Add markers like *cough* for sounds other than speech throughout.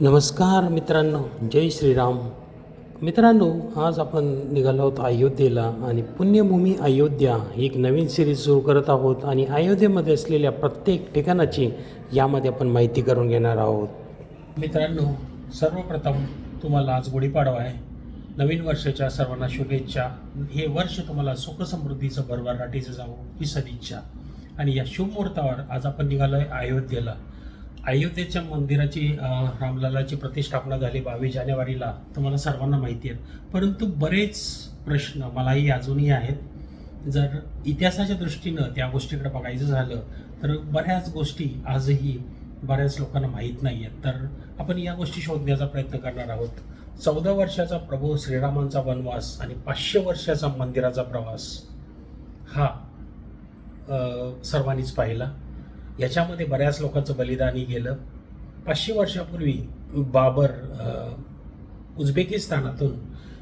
नमस्कार मित्रांनो जय श्रीराम. मित्रांनो आज आपण निघालो आहोत अयोध्येला आणि पुण्यभूमी अयोध्या ही एक नवीन सिरीज सुरू करत आहोत आणि अयोध्येमध्ये असलेल्या प्रत्येक ठिकाणाची यामध्ये आपण माहिती करून घेणार आहोत. मित्रांनो सर्वप्रथम तुम्हाला आज गुढीपाडवा आहे. नवीन वर्षाच्या सर्वांना शुभेच्छा. हे वर्ष तुम्हाला सुखसमृद्धीचं भरभराटीचं जावं ही सदिच्छा. आणि या शुभमुहूर्तावर आज आपण निघालो आहे अयोध्येला. अयोध्येच्या मंदिराची रामलालाची प्रतिष्ठापना झाली बावीस जानेवारीला. तुम्हाला सर्वांना माहिती आहे. परंतु बरेच प्रश्न मलाही अजूनही आहेत. जर इतिहासाच्या दृष्टीनं त्या गोष्टीकडे बघायचं झालं तर बऱ्याच गोष्टी आजही बऱ्याच लोकांना माहीत नाही आहेत. तर आपण या गोष्टी शोधण्याचा प्रयत्न करणार आहोत. चौदा वर्षाचा प्रभू श्रीरामांचा वनवास आणि पाचशे वर्षाचा मंदिराचा प्रवास हा सर्वांनीच पाहिला. याच्यामध्ये बऱ्याच लोकांचं बलिदानही गेलं. पाचशे वर्षापूर्वी बाबर उझबेकिस्तानातून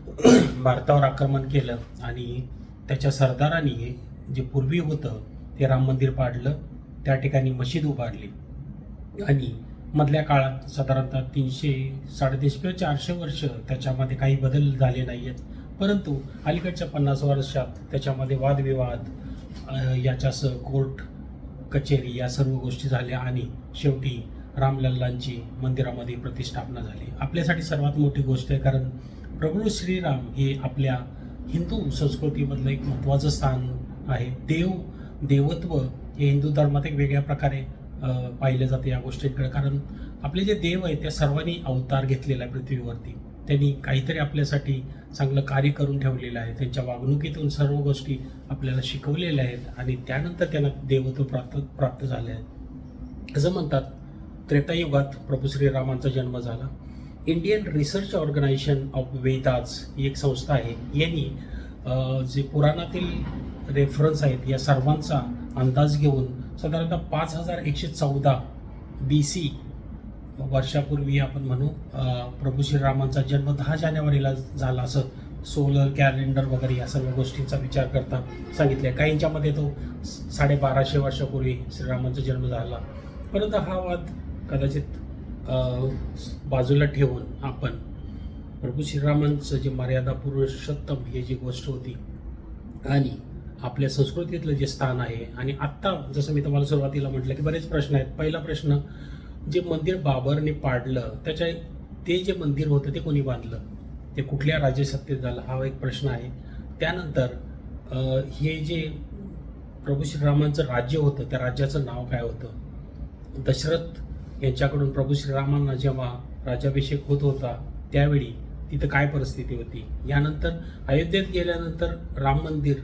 *clears throat* भारतावर आक्रमण केलं आणि त्याच्या सरदारांनी जे पूर्वी होतं ते राम मंदिर पाडलं त्या ठिकाणी मशीद उभारली. आणि मधल्या काळात साधारणतः तीनशे साडेतीनशे किंवा चारशे वर्ष त्याच्यामध्ये काही बदल झाले नाही आहेत परंतु अलीकडच्या पन्नास वर्षात त्याच्यामध्ये वादविवाद याच्यासह कोर्ट कचेरी या सर्व गोष्टी झाल्या आणि शेवटी रामलल्लांची मंदिरामध्ये प्रतिष्ठापना झाली. आपल्यासाठी सर्वात मोठी गोष्ट आहे कारण प्रभू श्रीराम हे आपल्या हिंदू संस्कृतीमधलं एक महत्त्वाचं स्थान आहे. देव देवत्व हे हिंदू धर्मात एक वेगळ्या प्रकारे पाहिलं जातं या गोष्टींकडे. कारण आपले जे देव आहेत त्या सर्वांनी अवतार घेतलेला आहे पृथ्वीवरती. त्यांनी काहीतरी आपल्यासाठी चांगलं कार्य करून ठेवलेलं आहे. त्यांच्या वागणुकीतून सर्व गोष्टी आपल्याला शिकवलेल्या आहेत आणि त्यानंतर त्यांना देवत्व प्राप्त प्राप्त झाले आहेत. असं म्हणतात त्रेतायुगात प्रभू श्रीरामांचा जन्म झाला. Indian research organisation of Vedas ही एक संस्था आहे. यांनी जे पुराणातील रेफरन्स आहेत या सर्वांचा अंदाज घेऊन साधारणतः पाच हजार एकशे चौदा बी सी वर्षापूर्वी आपण म्हणू प्रभू श्रीरामांचा जन्म दहा जानेवारीला झाला असं सोलर कॅलेंडर वगैरे या सर्व गोष्टींचा विचार करता सांगितले काहींच्यामध्ये तो साडेबाराशे वर्षापूर्वी श्रीरामांचा जन्म झाला. परंतु हा वाद कदाचित बाजूला ठेवून आपण प्रभू श्रीरामांचं जे मर्यादा पुरुषोत्तम ही जी गोष्ट होती आणि आपल्या संस्कृतीतलं जे स्थान आहे आणि आत्ता जसं मी तुम्हाला सुरुवातीला म्हटलं की बरेच प्रश्न आहेत. पहिला प्रश्न जे मंदिर बाबरने पाडलं त्याच्या ते जे मंदिर होतं ते कोणी बांधलं? ते कुठल्या राज्यसत्तेत झालं? हा एक प्रश्न आहे. त्यानंतर हे जे प्रभू श्रीरामांचं राज्य होतं त्या राज्याचं नाव काय होतं? दशरथ यांच्याकडून प्रभू श्रीरामांना जेव्हा राज्याभिषेक होत होता त्यावेळी तिथं काय परिस्थिती होती? यानंतर अयोध्येत गेल्यानंतर राम मंदिर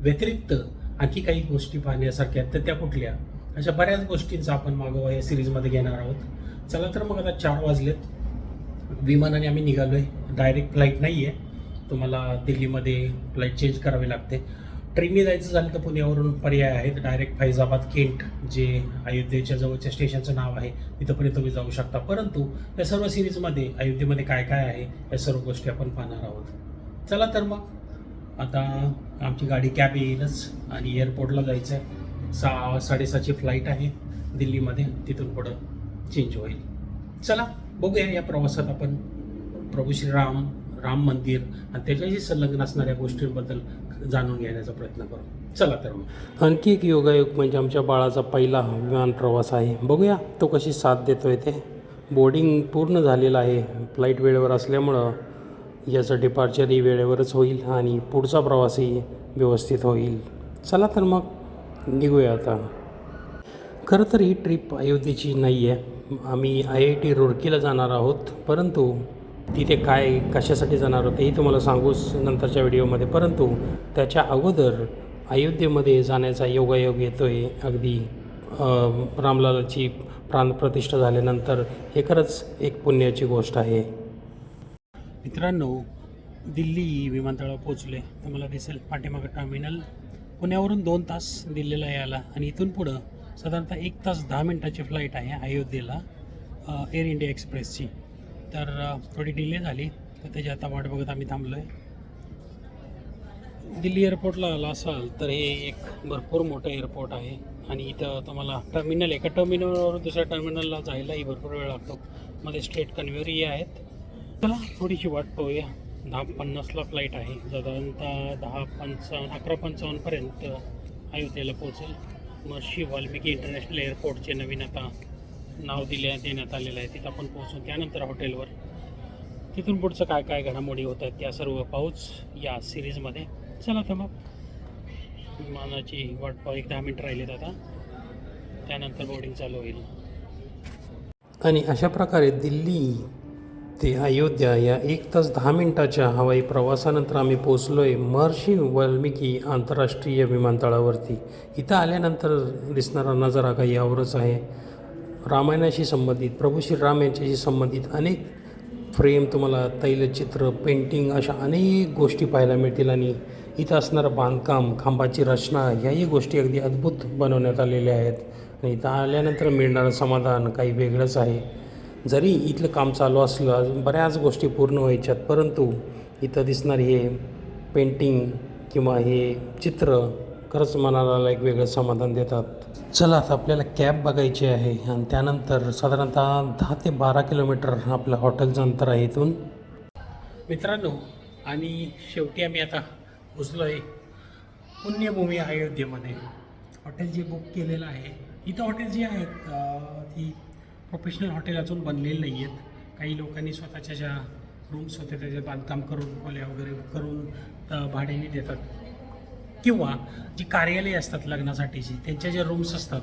व्यतिरिक्त आणखी काही गोष्टी पाहण्यासारख्या आहेत. तर त्या कुठल्या? अशा बऱ्याच गोष्टींचा आपण मागोवा या सिरीजमध्ये घेणार आहोत. चला तर मग आता चार वाजलेत. विमानाने आम्ही निघालो आहे डायरेक्ट फ्लाईट नाही आहे तुम्हाला दिल्लीमध्ये फ्लाईट चेंज करावी लागते. ट्रेनने जायचं झालं तर पुण्यावरून पर्याय आहेत. डायरेक्ट फैजाबाद केंट जे अयोध्येच्या जवळच्या स्टेशनचं नाव आहे तिथंपर्यंत तुम्ही जाऊ शकता. परंतु या सर्व सिरीजमध्ये अयोध्येमध्ये काय काय आहे या सर्व गोष्टी आपण पाहणार आहोत. चला तर मग. आता आमची गाडी कॅब येईलच आणि एअरपोर्टला जायचं आहे सहा साडेसहाची फ्लाईट आहे दिल्लीमध्ये. तिथून पुढं चेंज होईल. चला बघूया या प्रवासात आपण प्रभू श्रीराम राम मंदिर आणि त्याच्याशी संलग्न असणाऱ्या गोष्टींबद्दल जाणून घेण्याचा प्रयत्न करू. चला तर मग. आणखी एक योगायोग म्हणजे आमच्या बाळाचा पहिला विमान प्रवास आहे. बघूया तो कशी साथ देतोय ते बोर्डिंग पूर्ण झालेलं आहे. फ्लाईट वेळेवर असल्यामुळं याचं डिपार्चरही वेळेवरच होईल आणि पुढचा प्रवासही व्यवस्थित होईल. चला तर मग. निघूया आता. खरं तर ही ट्रिप अयोध्येची नाही आहे आम्ही आय आय टी रुडकीला जाणार आहोत परंतु तिथे काय कशासाठी जाणार आहोत हेही तुम्हाला सांगूच नंतरच्या व्हिडिओमध्ये. परंतु त्याच्या अगोदर अयोध्येमध्ये जाण्याचा योगायोग येतो आहे अगदी रामलालाची प्राणप्रतिष्ठा झाल्यानंतर हे खरंच एक पुण्याची गोष्ट आहे. मित्रांनो दिल्ली विमानतळावर पोचले तुम्हाला दिसेल पाठीमागं टर्मिनल. पुण्यावरून दोन तास दिल्लीला यायला आणि इथून पुढं साधारणतः एक तास दहा मिनटाची फ्लाईट आहे अयोध्येला एअर इंडिया एक्सप्रेसची तर थोडी डिले झाली तर त्याची आता वाट बघत आम्ही थांबलो आहे दिल्ली एअरपोर्टला आला असाल तर हे एक भरपूर मोठं एअरपोर्ट आहे. आणि इथं तुम्हाला टर्मिनल एका टर्मिनलवरून दुसऱ्या टर्मिनलला जायलाही भरपूर वेळ लागतो. मध्ये स्टेट कन्व्हेरी आहेत. चला थोडीशी वाट पाहूया. दहा पन्नासला फ्लाईट आहे. साधारणतः दहा पंचावन्न अकरा पंचावन्नपर्यंत अयोध्येला पोहोचेल. महर्षी वाल्मिकी इंटरनॅशनल एअरपोर्टचे नवीन आता नाव दिले देण्यात आलेलं आहे. तिथं आपण पोहोचून त्यानंतर हॉटेलवर तिथून पुढचं काय काय घडामोडी होत आहेत त्या सर्व पाहूच या सिरीजमध्ये चला तर मग. विमानाची वाट पाहू एक दहा मिनटं राहिलीत आता. त्यानंतर बोर्डिंग चालू होईल. आणि अशा प्रकारे दिल्ली ते अयोध्या या एक तास दहा मिनिटाच्या हवाई प्रवासानंतर आम्ही पोचलो आहे महर्षी वाल्मिकी आंतरराष्ट्रीय विमानतळावरती. इथं आल्यानंतर दिसणारा नजारा काही यावरच आहे. रामायणाशी संबंधित प्रभू श्रीराम यांच्याशी संबंधित अनेक फ्रेम तुम्हाला तैलचित्र पेंटिंग अशा अनेक गोष्टी पाहायला मिळतील आणि इथं असणारं बांधकाम खांबाची रचना ह्याही गोष्टी अगदी अद्भुत बनवण्यात आलेल्या आहेत. आणि इथं आल्यानंतर मिळणारं समाधान काही वेगळंच आहे. जरी इथलं काम चालू असलं अजून बऱ्याच गोष्टी पूर्ण व्हायच्यात परंतु इथं दिसणारी हे पेंटिंग किंवा हे चित्र खरंच मनाला एक वेगळं समाधान देतात. चला आता आपल्याला कॅब बघायची आहे आणि त्यानंतर साधारणतः दहा ते बारा किलोमीटर आपलं हॉटेलचं अंतर आहे इथून. मित्रांनो आणि शेवटी आम्ही आता पोचलो आहे पुण्यभूमी अयोध्येमध्ये. हॉटेल जे बुक केलेलं आहे इथं हॉटेल जे आहेत ती प्रोफेशनल हॉटेल अजून बनलेले नाही आहेत काही लोकांनी स्वतःच्या ज्या रूम्स होत्या त्याचे बांधकाम करून खोल्या वगैरे करून भाड्याने देतात. किंवा जी कार्यालय असतात लग्नासाठीची त्यांच्या ज्या रूम्स असतात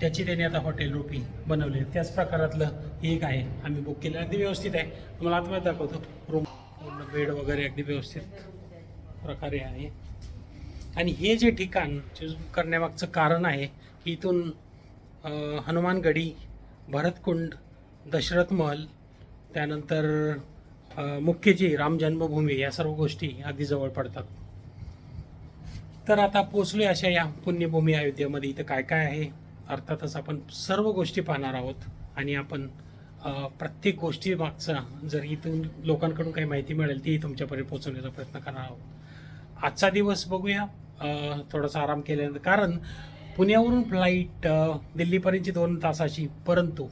त्याची त्यांनी आता हॉटेल रूपी बनवले त्याच प्रकारातलं एक आहे. आम्ही बुक केलं. अगदी व्यवस्थित आहे. तुम्हाला आतमध्ये दाखवतो. रूम पूर्ण बेड वगैरे अगदी व्यवस्थित प्रकारे आहे. आणि हे जे ठिकाण चूज करण्यामागचं कारण आहे की इथून हनुमानगढी हनुमानगडी भरतकुंड दशरथ महल त्यानंतर मुख्यजी राम जन्मभूमी या सर्व गोष्टी अगदी जवळ पडतात. तर आता पोचलोय अशा या पुण्यभूमी अयोध्येमध्ये इथं काय काय आहे? अर्थातच आपण सर्व गोष्टी पाहणार आहोत आणि आपण प्रत्येक गोष्टी मागचा जर इथून लोकांकडून काही माहिती मिळेल ती तुमच्यापर्यंत पोहोचवण्याचा प्रयत्न करणार आहोत. आजचा दिवस बघूया. थोडासा आराम केल्यानंतर कारण पुण्यावरून फ्लाईट दिल्लीपर्यंतची दोन तासाची परंतु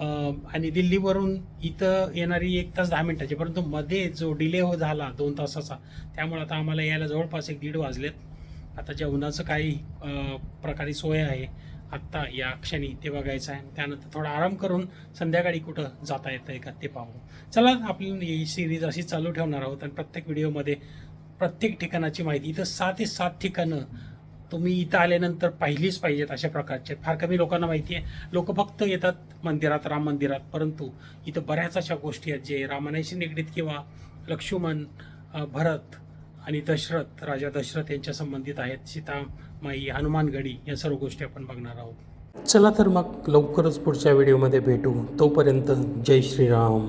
आणि दिल्लीवरून इथं येणारी एक तास दहा मिनिटाची परंतु मध्ये जो डिले हो झाला दोन तासाचा त्यामुळे आता आम्हाला यायला जवळपास एक दीड वाजलेत. आता जेवणाचं काही प्रकारे सोय आहे. आत्ता या क्षणी ते बघायचं आहे. त्यानंतर थोडा आराम करून संध्याकाळी कुठं जाता येतं आहे का ते पाहू. चला आपली ही सिरीज अशी चालू ठेवणार आहोत आणि प्रत्येक व्हिडिओमध्ये प्रत्येक ठिकाणाची माहिती. इथं सात ते सात ठिकाणं तुम्ही इथं आल्यानंतर पाहिलीच पाहिजेत अशा प्रकारचे. फार कमी लोकांना माहिती आहे. लोक फक्त येतात मंदिरात राम मंदिरात. परंतु इथं बऱ्याच अशा गोष्टी आहेत जे रामायणाशी निगडीत किंवा लक्ष्मण भरत आणि दशरथ राजा दशरथ यांच्या संबंधित आहेत. सीतामाई हनुमानगडी या सर्व गोष्टी आपण बघणार आहोत. चला तर मग लवकरच पुढच्या व्हिडिओमध्ये भेटू. तोपर्यंत जय श्रीराम.